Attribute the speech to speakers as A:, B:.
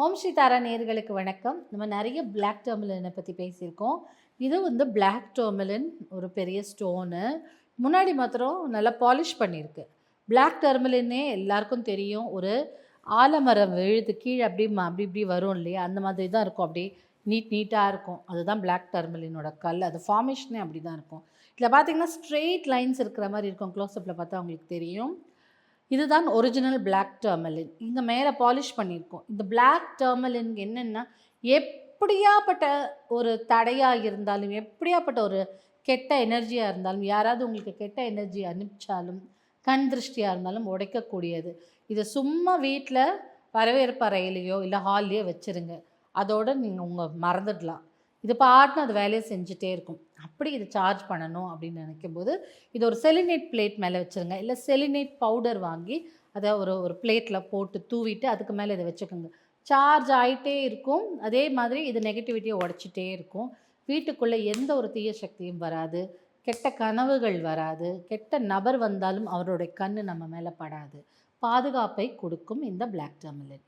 A: ஓம் ஸ்ரீ தாரா நேர்களுக்கு வணக்கம். நம்ம நிறைய பிளாக் டர்மலினை பற்றி பேசியிருக்கோம். இது வந்து பிளாக் டர்மலின் ஒரு பெரிய ஸ்டோனு முன்னாடி மாத்திரம் நல்லா பாலிஷ் பண்ணியிருக்கு. பிளாக் டர்மலின்னே எல்லாருக்கும் தெரியும். ஒரு ஆலமரம் விழுது கீழே அப்படி ம- அப்படி இப்படி வரும் இல்லையா? அந்த மாதிரி தான் இருக்கும். அப்படி நீட் நீட்டாக இருக்கும். அதுதான் பிளாக் டர்மலினோட கல். அது ஃபார்மேஷனே அப்படி தான் இருக்கும். இதில் பார்த்தீங்கன்னா ஸ்ட்ரெயிட் லைன்ஸ் இருக்கிற மாதிரி இருக்கும். க்ளோஸ்அப்பில் பார்த்தா உங்களுக்கு தெரியும். இதுதான் ஒரிஜினல் பிளாக் டர்மலின் இங்கே மேலே பாலிஷ் பண்ணியிருக்கோம். இந்த பிளாக் டர்மலின் என்னென்னா எப்படியாப்பட்ட ஒரு தடையாக இருந்தாலும் எப்படியாப்பட்ட ஒரு கெட்ட எனர்ஜியாக இருந்தாலும் யாராவது உங்களுக்கு கெட்ட எனர்ஜி அனுப்பிச்சாலும் கண் திருஷ்டியாக இருந்தாலும் உடைக்கக்கூடியது. இதை சும்மா வீட்டில் வரவேற்பு அறையிலையோ இல்லை ஹால்லையோ வச்சுருங்க. அதோடு நீங்கள் உங்கள் மறந்துடலாம். இது பாட்டுன்னு அது வேலையை செஞ்சுட்டே இருக்கும். அப்படி இது சார்ஜ் பண்ணணும் அப்படின்னு நினைக்கும் போது இது ஒரு செலினேட் பிளேட் மேலே வச்சுருங்க. இல்லை செலினேட் பவுடர் வாங்கி அதை ஒரு ஒரு பிளேட்டில் போட்டு தூவிட்டு அதுக்கு மேலே இதை வச்சுக்கோங்க. சார்ஜ் ஆகிட்டே இருக்கும். அதே மாதிரி இது நெகட்டிவிட்டியை உடச்சிட்டே இருக்கும். வீட்டுக்குள்ளே எந்த ஒரு தீய சக்தியும் வராது. கெட்ட கனவுகள் வராது. கெட்ட நபர் வந்தாலும் அவருடைய கண் நம்ம மேலே படாது. பாதுகாப்பை கொடுக்கும் இந்த பிளாக் டர்மலின்